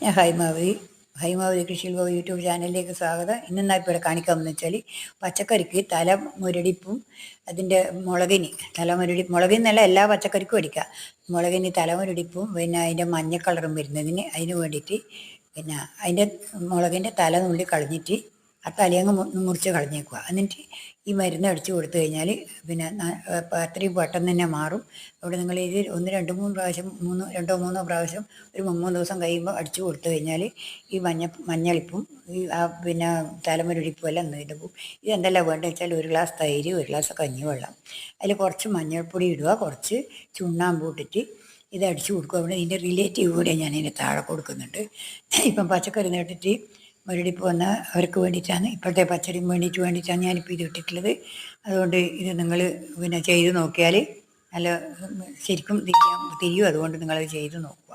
ഞാൻ ഹൈമാവതി ഹൈമാവതി കൃഷി വിഭവ യൂട്യൂബ് ചാനലിലേക്ക് സ്വാഗതം. ഇന്ന് ഞാൻ ഇപ്പോൾ കാണിക്കാമെന്ന് വെച്ചാൽ പച്ചക്കറിക്ക് തല മുരടിപ്പും അതിന്റെ മുളകിന് തല മുരടി മുളകിന്നല്ല എല്ലാ പച്ചക്കറിക്കും അടിക്കുക. മുളകിന് തല മുരടിപ്പും പിന്നെ അതിന്റെ മഞ്ഞ കളറും വരുന്നതിന് അതിന് വേണ്ടിയിട്ട് പിന്നെ അതിന്റെ മുളകിന്റെ തല നുള്ളി കളഞ്ഞിട്ട് ആ തലയങ്ങ് മുറിച്ച് കളഞ്ഞേക്കുക എന്നിട്ട് ഈ മരുന്ന് അടിച്ചു കൊടുത്തു കഴിഞ്ഞാൽ പിന്നെ അത്രയും പെട്ടെന്ന് തന്നെ മാറും. അവിടെ നിങ്ങൾ ഇത് ഒന്ന് രണ്ട് മൂന്ന് പ്രാവശ്യം മൂന്ന് രണ്ടോ മൂന്നോ പ്രാവശ്യം ഒരു മൂന്ന് ദിവസം കഴിയുമ്പോൾ അടിച്ചു കൊടുത്തു കഴിഞ്ഞാൽ ഈ മഞ്ഞ മഞ്ഞളിപ്പും ഈ ആ പിന്നെ തലമുരടിപ്പും എല്ലാം നീണ്ടു പോകും ഇത് വേണ്ടത് വെച്ചാൽ ഒരു ഗ്ലാസ് തൈര് ഒരു ഗ്ലാസ് കഞ്ഞിവെള്ളം. അതിൽ കുറച്ച് മഞ്ഞൾപ്പൊടി ഇടുക കുറച്ച് ചുണ്ണാമ്പ് ഇട്ടിട്ട് ഇത് അടിച്ചു കൊടുക്കുക അവിടെ ഇതിന്റെ റിലേറ്റീവ് കൂടെ ഞാൻ ഇതിന് താഴെ കൊടുക്കുന്നുണ്ട്. ഇപ്പം പച്ചക്കറി നേട്ടിട്ട് മുരടിപ്പ് വന്ന അവർക്ക് വേണ്ടിയിട്ടാണ്. ഇപ്പോഴത്തെ പച്ചടി വേണ്ടിയിട്ട് വേണ്ടിയിട്ടാണ് ഞാനിപ്പോൾ ഇത് ഇട്ടിട്ടുള്ളത്. അതുകൊണ്ട് ഇത് നിങ്ങൾ പിന്നെ ചെയ്ത് നോക്കിയാൽ നല്ല ശരിക്കും തിരിയാം തിരിയും. അതുകൊണ്ട് നിങ്ങളത് ചെയ്ത് നോക്കും.